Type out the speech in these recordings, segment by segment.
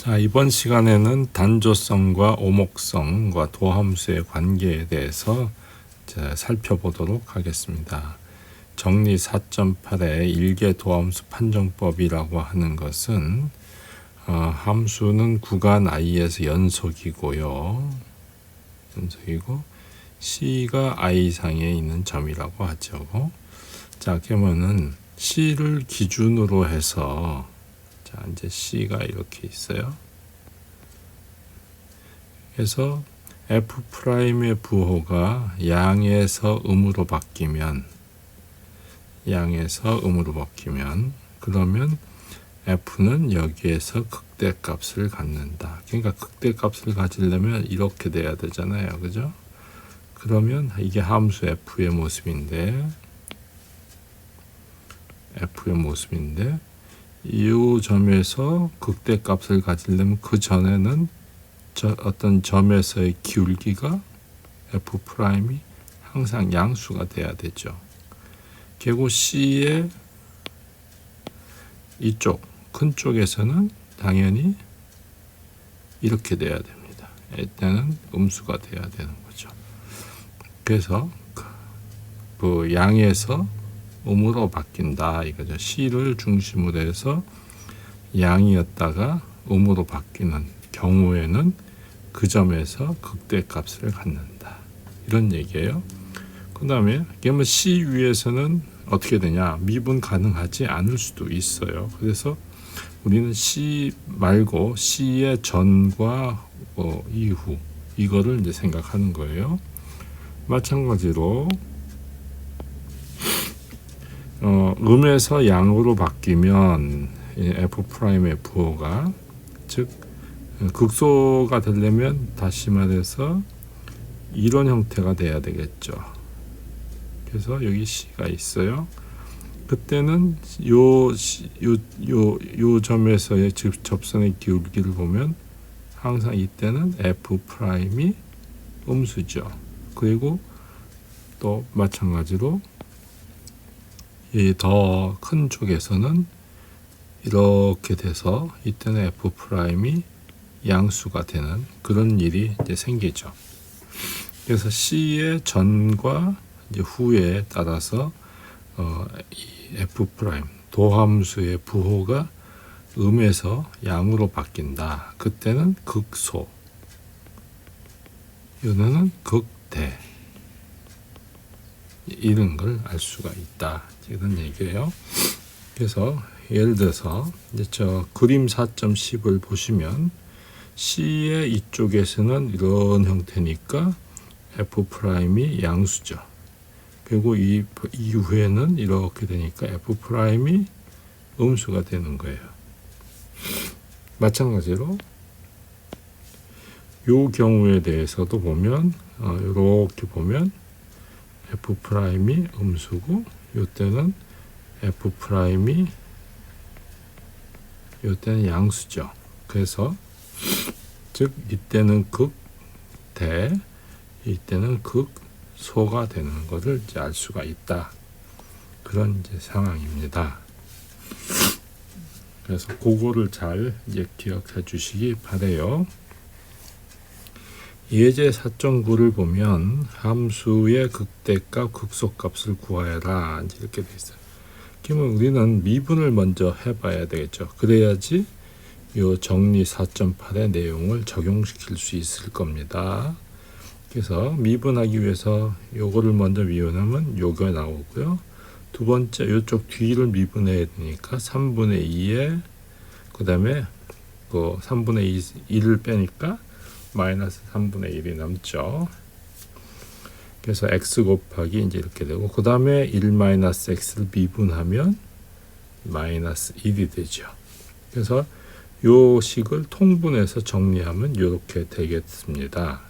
자, 이번 시간에는 단조성과 오목성과 도함수의 관계에 대해서 살펴보도록 하겠습니다. 정리 4.8의 일개 도함수 판정법이라고 하는 것은 어, 함수는 구간 i에서 연속이고요. 연속이고 c가 i상에 있는 점이라고 하죠. 자, 그러면은 c를 기준으로 해서 자, 이제 C가 이렇게 있어요. 그래서 F 프라임의 부호가 양에서 음으로 바뀌면 양에서 음으로 바뀌면 그러면 F는 여기에서 극대값을 갖는다. 그러니까 극대값을 가지려면 이렇게 돼야 되잖아요. 그죠? 그러면 이게 함수 F의 모습인데 F의 모습인데 이 점에서 극대값을 가지려면 그 전에는 저 어떤 점에서의 기울기가 f 프라임이 항상 양수가 돼야 되죠. 개고 C의 이쪽 큰 쪽에서는 당연히 이렇게 돼야 됩니다. 일단은 음수가 돼야 되는 거죠. 그래서 그 양에서 음으로 바뀐다 이거죠. C를 중심으로 해서 양이었다가 음으로 바뀌는 경우에는 그 점에서 극대값을 갖는다. 이런 얘기예요. 그 다음에 그러면 C 위에서는 어떻게 되냐? 미분 가능하지 않을 수도 있어요. 그래서 우리는 C 말고 C의 전과 어, 이후 이거를 이제 생각하는 거예요. 마찬가지로 어, 음에서 양으로 바뀌면 f 프라임의 부호가 즉 극소가 되려면 다시 말해서 이런 형태가 돼야 되겠죠. 그래서 여기 c가 있어요. 그때는 요 요 요 요 점에서의 즉 접선의 기울기를 보면 항상 이때는 f 프라임이 음수죠. 그리고 또 마찬가지로 이 더 큰 쪽에서는 이렇게 돼서 이때는 f 프라임이 양수가 되는 그런 일이 이제 생기죠. 그래서 C의 전과 이제 후에 따라서 어, 이 f 프라임 도함수의 부호가 음에서 양으로 바뀐다. 그때는 극소, 요는 극대. 이런 걸 알 수가 있다. 이런 얘기예요. 그래서 예를 들어서 이제 저 그림 4.10을 보시면 C의 이쪽에서는 이런 형태니까 F 프라임이 양수죠. 그리고 이 이후에는 이렇게 되니까 F 프라임이 음수가 되는 거예요. 마찬가지로 요 경우에 대해서도 보면 어, 이렇게 보면 f 프라임이 음수고 요때는 f 프라임이 요때는 양수죠. 그래서 즉 이때는 극대 이때는 극소가 되는 것을 이제 알 수가 있다. 그런 이제 상황입니다. 그래서 그거를 잘 이제 기억해 주시기 바래요. 예제 4.9를 보면 함수의 극대값, 극소값을 구하여라 이렇게 돼 있어요. 그러면 우리는 미분을 먼저 해봐야 되겠죠. 그래야지 이 정리 4.8의 내용을 적용시킬 수 있을 겁니다. 그래서 미분하기 위해서 요거를 먼저 미분하면 요가 나오고요. 두 번째 요쪽 뒤를 미분해야 되니까 3분의 2에 그 다음에 그 3분의 2, 1을 빼니까 마이너스 3분의 1이 남죠. 그래서 x 곱하기 이제 이렇게 되고 그 다음에 1 마이너스 x를 미분하면 마이너스 1이 되죠. 그래서 요 식을 통분해서 정리하면 이렇게 되겠습니다.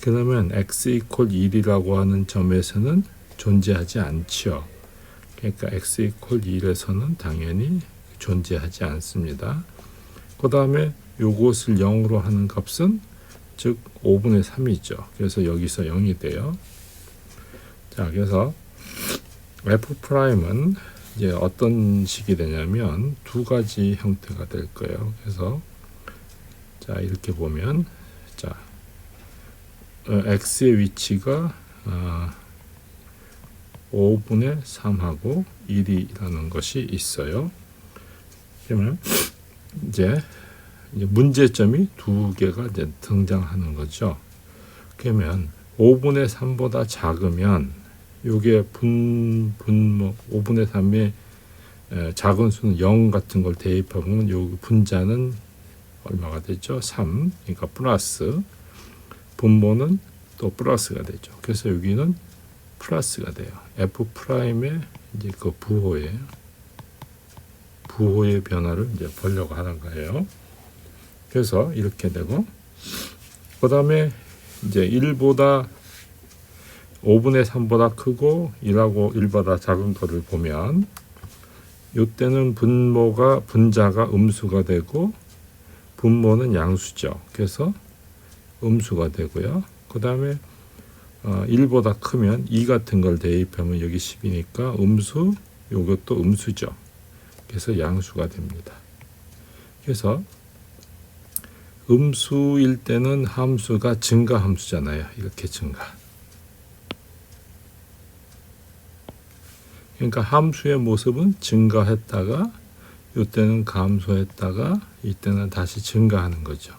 그러면 x 이퀄 1이라고 하는 점에서는 존재하지 않죠. 그러니까 x 이퀄 1에서는 당연히 존재하지 않습니다. 그 다음에 요것을 0으로 하는 값은 즉 5분의 3이죠. 그래서 여기서 0이 돼요. 자, 그래서 f 프라임은 이제 어떤 식이 되냐면 두 가지 형태가 될 거예요. 그래서 자 이렇게 보면 자 어, x의 위치가 아, 5분의 3하고 1이라는 것이 있어요. 그러면 이제 문제점이 두 개가 이제 등장하는 거죠. 그러면 5분의 3보다 작으면 요게 분 분모 5분의 3의 에, 작은 수는 0 같은 걸 대입하면 요 분자는 얼마가 되죠? 3. 그러니까 플러스 분모는 또 플러스가 되죠. 그래서 여기는 플러스가 돼요. f 프라임의 이제 그 부호예요. 부호의 변화를 이제 보려고 하는 거예요. 그래서 이렇게 되고 그 다음에 이제 1보다 5분의 3보다 크고 1하고 1보다 작은 거를 보면 이때는 분모가 분자가 음수가 되고 분모는 양수죠. 그래서 음수가 되고요. 그 다음에 어, 1보다 크면 2 같은 걸 대입하면 여기 10이니까 음수 요것도 음수죠. 그래서 양수가 됩니다. 그래서 음수일 때는 함수가 증가 함수잖아요. 이렇게 증가. 그러니까 함수의 모습은 증가했다가 이때는 감소했다가 이때는 다시 증가하는 거죠.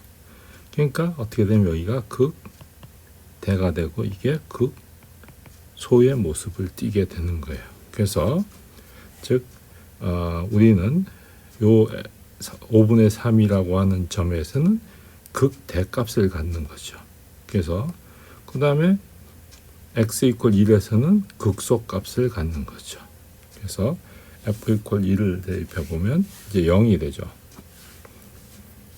그러니까 어떻게 되면 여기가 극 대가 되고 이게 극 소의 모습을 띠게 되는 거예요. 그래서 즉 어, 우리는 요 5분의 3이라고 하는 점에서는 극대값을 갖는 거죠. 그래서 그 다음에 x 이퀄 1에서는 극소값을 갖는 거죠. 그래서 f 이퀄 1을 대입해 보면 이제 0이 되죠.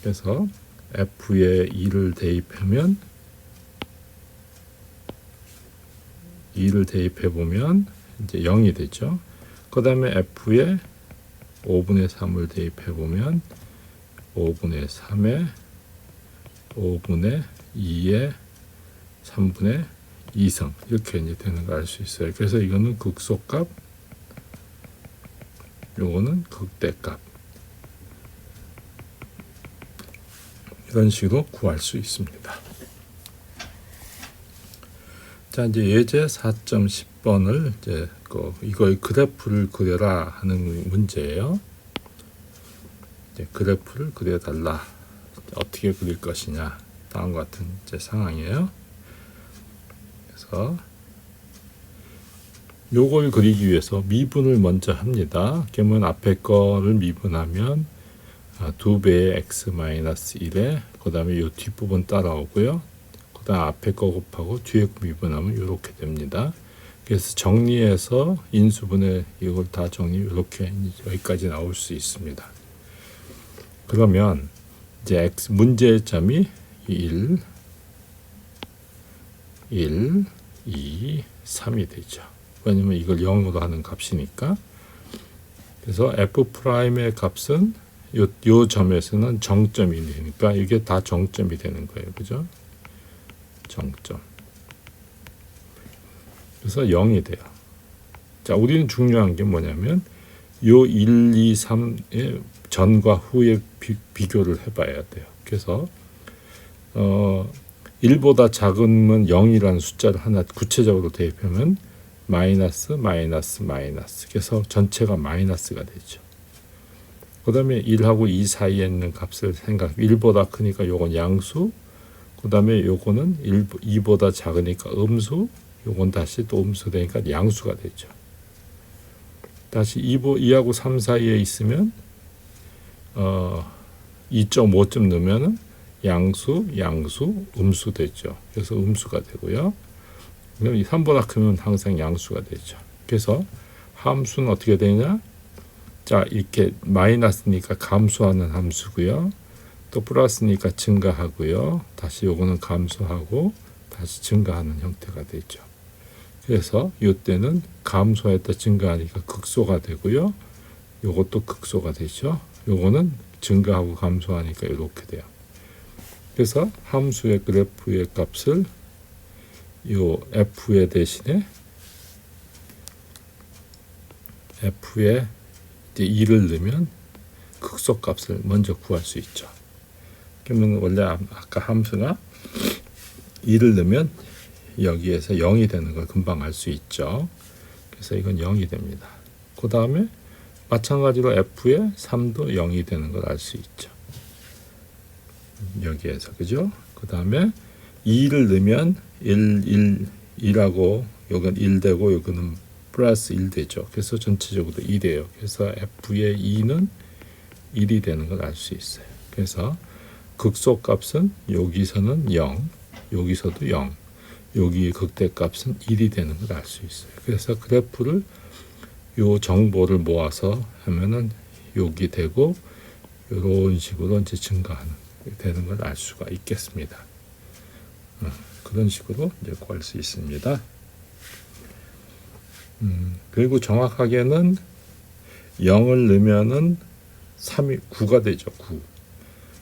그래서 f에 2를 대입하면 2를 대입해 보면 이제 0이 되죠. 그 다음에 f에 5분의 3을 대입해 보면 5분의 3에 5분의 2에 3분의 2성 이렇게 이제 되는 걸 알 수 있어요. 그래서 이거는 극소값, 요거는 극대값 이런 식으로 구할 수 있습니다. 자 이제 예제 4.10번을 이제 그 이거의 그래프를 그려라 하는 문제예요. 이제 그래프를 그려달라. 어떻게 그릴 것이냐 다음과 같은 이제 상황이에요. 그래서 요걸 그리기 위해서 미분을 먼저 합니다. 그러면 앞에 거를 미분하면 아, 두 배의 x 마이너스 1에 그 다음에 요 뒷부분 따라오고요. 그 다음 앞에 거 곱하고 뒤에 거 미분하면 이렇게 됩니다. 그래서 정리해서 인수분해 이걸 다 정리 이렇게 여기까지 나올 수 있습니다. 그러면 이제 x 문제의 점이 1, 1, 2, 3이 되죠. 왜냐면 이걸 0으로 하는 값이니까. 그래서 f 프라임의 값은 요, 요 점에서는 정점이 되니까 이게 다 정점이 되는 거예요. 그죠? 정점. 그래서 0이 돼요. 자, 우리는 중요한 게 뭐냐면 요 1, 2, 3의 전과 후의 비, 교를 해봐야 돼요. 그래서 어, 1보다 작으면 0이라는 숫자를 하나 구체적으로 대입하면 마이너스 마이너스 마이너스 그래서 전체가 마이너스가 되죠. 그 다음에 1하고 2 사이에 있는 값을 생각 1보다 크니까 요건 양수 그 다음에 요거는 1, 2보다 작으니까 음수 요건 다시 또 음수 되니까 양수가 되죠. 다시 2보, 2하고 3 사이에 있으면 어, 2.5점 넣으면은 양수, 양수, 음수 되죠. 그래서 음수가 되고요. 그럼 이 3보다 크면 항상 양수가 되죠. 그래서 함수는 어떻게 되냐? 자, 이렇게 마이너스니까 감소하는 함수고요. 또 플러스니까 증가하고요. 다시 요거는 감소하고 다시 증가하는 형태가 되죠. 그래서 이때는 감소했다 증가하니까 극소가 되고요. 요것도 극소가 되죠. 요거는 증가하고 감소하니까 이렇게 돼요. 그래서 함수의 그래프의 값을 요 f의 대신에 f에 이제 2를 넣으면 극소값을 먼저 구할 수 있죠. 그러면 원래 아- 아까 함수가 2를 넣으면 여기에서 0이 되는 걸 금방 알 수 있죠. 그래서 이건 0이 됩니다. 그 다음에 마찬가지로 f의 3도 0이 되는 걸 알 수 있죠. 여기에서 그죠? 그 다음에 2를 넣으면 1, 1, 2라고 여긴 1 되고 여기는 플러스 1 되죠. 그래서 전체적으로 2돼요. 그래서 f의 2는 1이 되는 걸 알 수 있어요. 그래서 극소값은 여기서는 0, 여기서도 0, 여기 극대값은 1이 되는 걸 알 수 있어요. 그래서 그래프를 요 정보를 모아서 하면은 여기 되고 이런 식으로 이제 증가하는 되는 걸 알 수가 있겠습니다. 어, 그런 식으로 이제 구할 수 있습니다. 음, 그리고 정확하게는 0을 넣으면은 3이 9가 되죠. 9.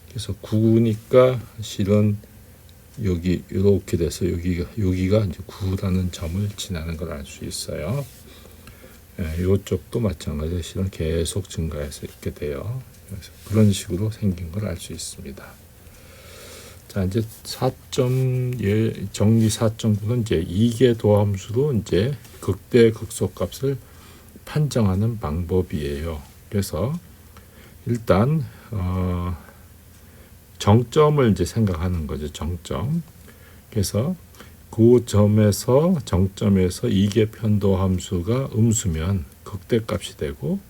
그래서 9니까 실은 여기 이렇게 돼서 여기가 여기가 이제 9라는 점을 지나는 걸 알 수 있어요. 예, 이쪽도 마찬가지로 실은 계속 증가해서 이렇게 돼요. 그래서 그런 식으로 생긴 걸 알 수 있습니다. 자 이제 4점 예, 정리 4.9는 이제 이계 도함수로 이제 극대 극소 값을 판정하는 방법이에요. 그래서 일단 어, 정점을 이제 생각하는 거죠. 정점. 그래서 그 점에서 정점에서 이계 편도 함수가 음수면 극대값이 되고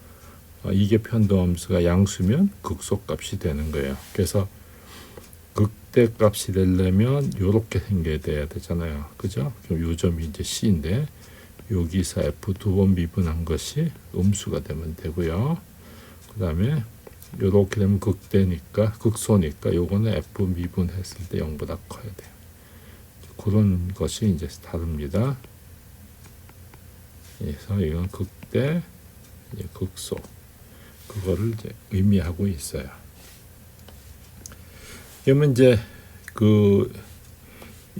어, 이계 편도 함수가 양수면 극소값이 되는 거예요. 그래서 극대값이 되려면 이렇게 생겨야 되잖아요. 그죠? 그럼 요 점이 이제 C인데 여기서 F 두 번 미분한 것이 음수가 되면 되고요. 그 다음에 이렇게 되면 극대니까 극소니까 요거는 F 미분했을 때 0보다 커야 돼요. 그런 것이 이제 다릅니다. 그래서 이건 극대, 극소 그거를 이제 의미하고 있어요. 그러면 이제 그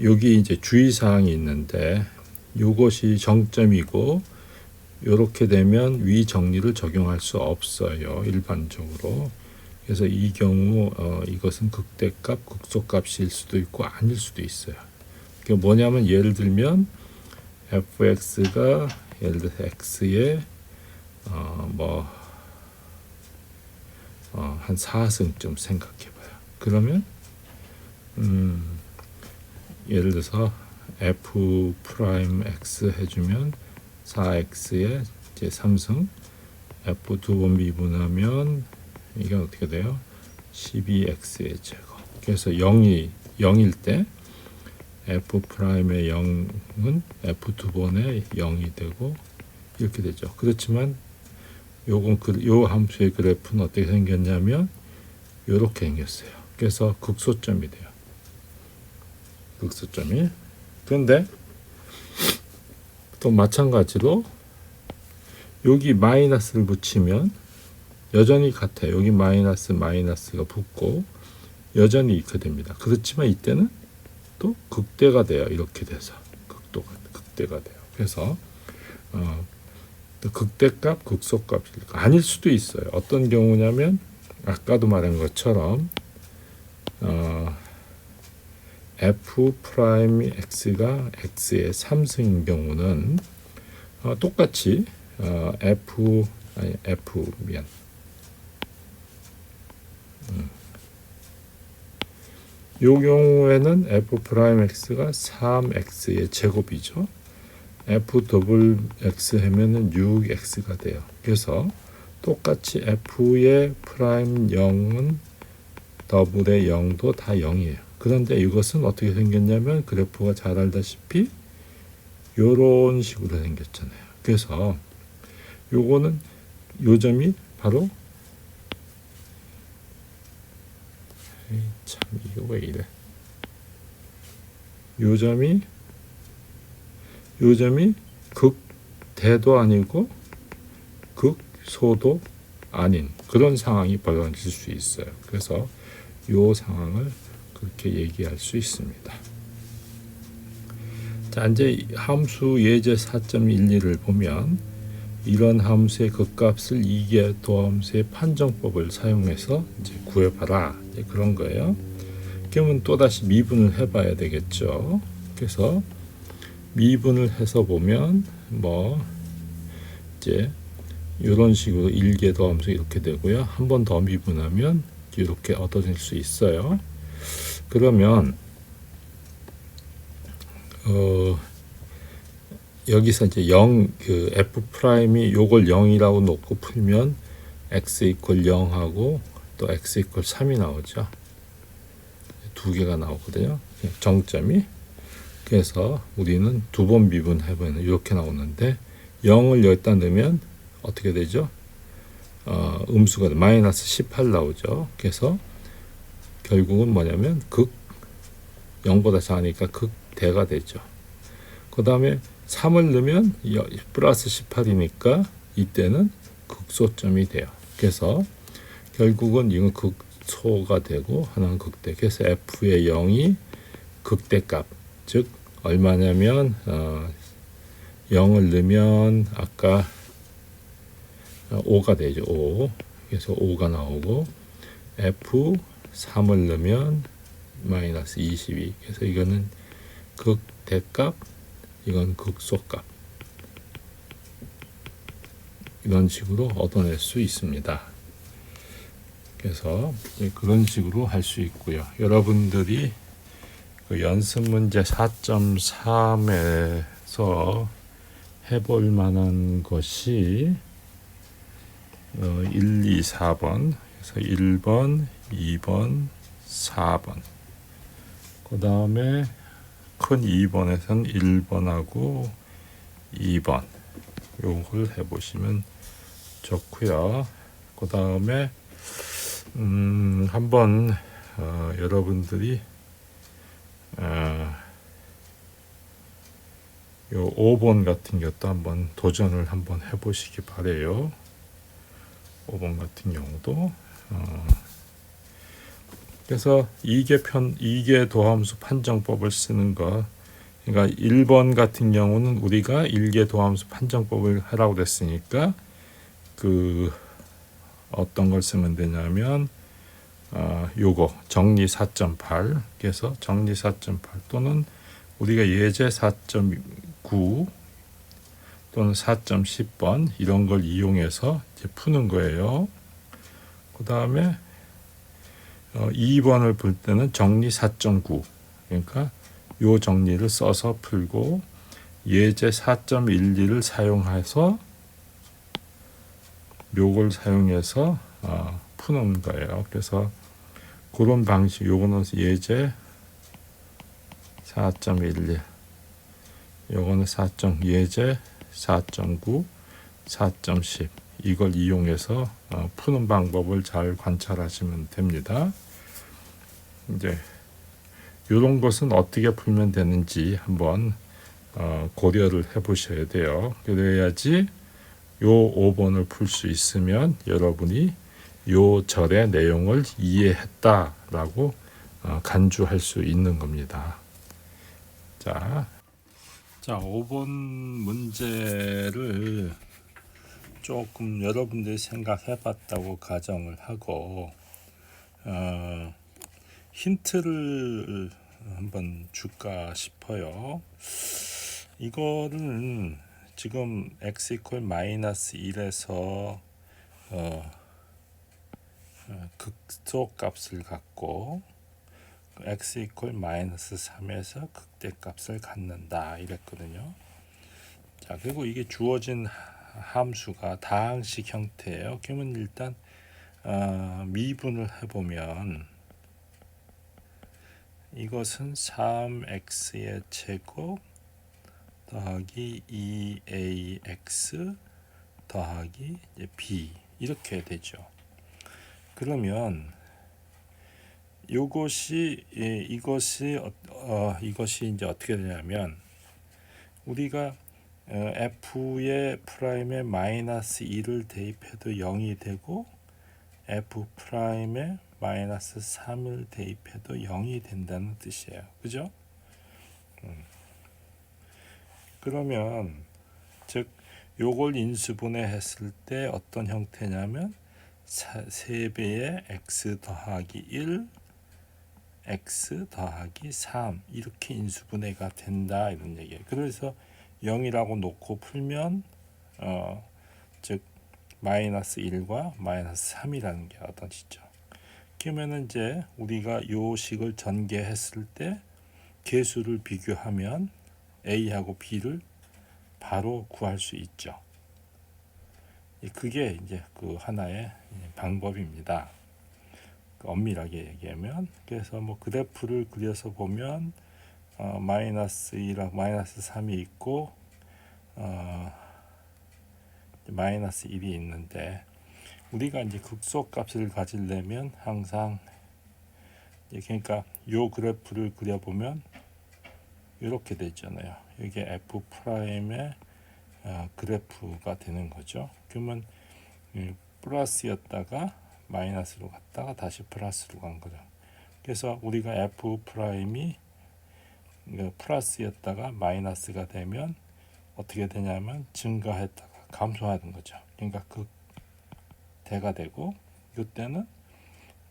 여기 이제 주의 사항이 있는데 요것이 정점이고 이렇게 되면 위 정리를 적용할 수 없어요 일반적으로 그래서 이 경우 어, 이것은 극대값 극소값일 수도 있고 아닐 수도 있어요 그게 뭐냐면 예를 들면 fx가 예를 들어 x의 어, 뭐 어, 한 4승쯤 생각해 봐요 그러면 음, 예를 들어서 f 프라임 x 해 주면 4x의 이제 3승 f 두 번 미분하면 이게 어떻게 돼요? 12x의 제곱. 그래서 0이 0일 때 f 프라임의 0은 f 두 번의 0이 되고 이렇게 되죠. 그렇지만 요건 그, 요 함수의 그래프는 어떻게 생겼냐면 이렇게 생겼어요. 그래서 극소점이 돼요. 극소점이. 그런데 또 마찬가지로 여기 마이너스를 붙이면 여전히 같아요. 여기 마이너스 마이너스가 붙고 여전히 이렇게 됩니다. 그렇지만 이때는 또 극대가 돼요. 이렇게 돼서 극도가 극대가 돼요. 그래서 어, 또 극대값, 극소값 아닐 수도 있어요. 어떤 경우냐면 아까도 말한 것처럼 어, f 프라임 x가 x의 3승인 경우는 어, 똑같이 어, f 아니 f 미안 음. 요 경우에는 f 프라임 x가 3x의 제곱이죠. f 더블 x 하면은 6x가 돼요. 그래서 똑같이 f의 프라임 0은 더블의 0도 다 0이에요. 그런데 이것은 어떻게 생겼냐면 그래프가 잘 알다시피 요런 식으로 생겼잖아요. 그래서 요거는 요 점이 바로 에이, 참 이거 왜 이래? 요 점이 요 점이 극대도 아니고 극소도 아닌 그런 상황이 벌어질 수 있어요. 그래서 요 상황을 그렇게 얘기할 수 있습니다. 자, 이제 함수 예제 4.12를 보면 이런 함수의 극값을 이계 도함수의 판정법을 사용해서 이제 구해봐라 이제 그런 거예요. 그러면 또 다시 미분을 해봐야 되겠죠. 그래서 미분을 해서 보면 뭐 이제 이런 식으로 일계 도함수 이렇게 되고요. 한 번 더 미분하면 이렇게 얻어낼 수 있어요. 그러면 어 여기서 이제 0, 그 f 프라임이 요걸 0이라고 놓고 풀면 x 이퀄 0하고 또 x 이퀄 3이 나오죠. 두 개가 나오거든요. 정점이. 그래서 우리는 두 번 미분해보면 이렇게 나오는데 0을 여기다 넣으면 어떻게 되죠? 어, 음수가 마이너스 18 나오죠. 그래서 결국은 뭐냐면 극 0보다 작으니까 극대가 되죠. 그 다음에 3을 넣으면 여- 플러스 18이니까 이때는 극소점이 돼요. 그래서 결국은 이건 극소가 되고 하나는 극대. 그래서 f의 0이 극대값 즉 얼마냐면 어, 0을 넣으면 아까 5가 되죠. 5. 그래서 5가 나오고 f 3을 넣으면 마이너스 22. 그래서 이거는 극대값 이건 극소값 이런 식으로 얻어낼 수 있습니다. 그래서 그런 식으로 할 수 있고요. 여러분들이 그 연습 문제 4.3에서 해볼 만한 것이 어, 1, 2, 4번 그래서 1번, 2번, 4번 그 다음에 큰 2번에서는 1번하고 2번 요걸 해보시면 좋고요. 그 다음에 음, 한번 어, 여러분들이 어, 요 5번 같은 것도 한번 도전을 한번 해보시기 바래요. 5번 같은 경우도 어, 그래서 이계 편 이계 도함수 판정법을 쓰는 거 그러니까 1번 같은 경우는 우리가 일계 도함수 판정법을 하라고 그랬으니까 그 어떤 걸 쓰면 되냐면 아 요거 정리 4.8 그래서 정리 4.8 또는 우리가 예제 4.9 또는 4.10번 이런 걸 이용해서 이제 푸는 거예요. 그 다음에 어, 2번을 풀 때는 정리 4.9 그러니까 요 정리를 써서 풀고 예제 4.12를 사용해서 요걸 사용해서 어, 푸는 거예요. 그래서 그런 방식 요거는 예제 4.11 요거는 4. 예제 4.9 4.10 이걸 이용해서 어, 푸는 방법을 잘 관찰하시면 됩니다. 이제 이런 것은 어떻게 풀면 되는지 한번 어, 고려를 해보셔야 돼요. 그래야지 요 5번을 풀 수 있으면 여러분이 요 절의 내용을 이해했다라고 어, 간주할 수 있는 겁니다. 자, 자 5번 문제를 조금 여러분들이 생각해 봤다고 가정을 하고 어, 힌트를 한번 줄까 싶어요. 이거는 지금 x 이퀄 마이너스 1에서 어, 어, 극소 값을 갖고 x 이퀄 마이너스 3에서 극대 값을 갖는다 이랬거든요. 자 그리고 이게 주어진 함수가 다항식 형태예요. 그러면 일단 어, 미분을 해보면 이것은 3x의 제곱 더하기 2ax 더하기 b 이렇게 되죠. 그러면 이것이 예, 이것이 어, 어, 이것이 이제 어떻게 되냐면 우리가 어, f의 프라임에 마이너스 2를 대입해도 0이 되고 f 프라임에 마이너스 3을 대입해도 0이 된다는 뜻이에요. 그죠? 음. 그러면 즉 요걸 인수분해 했을 때 어떤 형태냐면 3배의 x 더하기 1 x 더하기 3 이렇게 인수분해가 된다 이런 얘기예요. 그래서 0이라고 놓고 풀면 어, 즉 마이너스 1과 마이너스 3이라는 게 얻어지죠. 그러면은 이제 우리가 요 식을 전개했을 때 개수를 비교하면 a하고 b를 바로 구할 수 있죠. 예, 그게 이제 그 하나의 방법입니다. 그 엄밀하게 얘기하면 그래서 뭐 그래프를 그려서 보면 어, 마이너스 1하고 마이너스 3이 있고 어, 마이너스 1이 있는데 우리가 이제 극소 값을 가지려면 항상 그러니까 요 그래프를 그려보면 이렇게 되잖아요. 이게 f 프라임의 어, 그래프가 되는 거죠. 그러면 이 플러스였다가 마이너스로 갔다가 다시 플러스로 간 거죠. 그래서 우리가 f 프라임이 그 플러스였다가 마이너스가 되면 어떻게 되냐면 증가했다가 감소하는 거죠. 그러니까 극대가 되고 이때는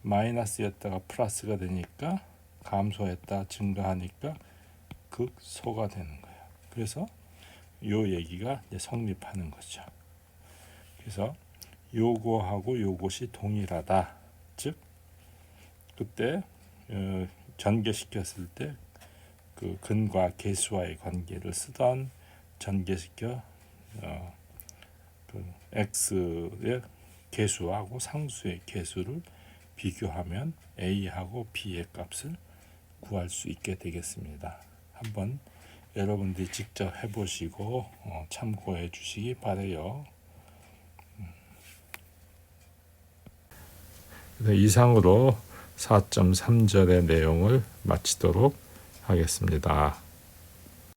마이너스였다가 플러스가 되니까 감소했다 증가하니까 극소가 되는 거예요. 그래서 요 얘기가 이제 성립하는 거죠. 그래서 요거하고 요것이 동일하다. 즉 그때 어, 전개시켰을 때 그 근과 계수와의 관계를 쓰던 전개시켜 어, 그 x의 계수하고 상수의 계수를 비교하면 a하고 b의 값을 구할 수 있게 되겠습니다. 한번 여러분들이 직접 해보시고 어, 참고해 주시기 바래요. 네, 이상으로 4.3절의 내용을 마치도록 하겠습니다.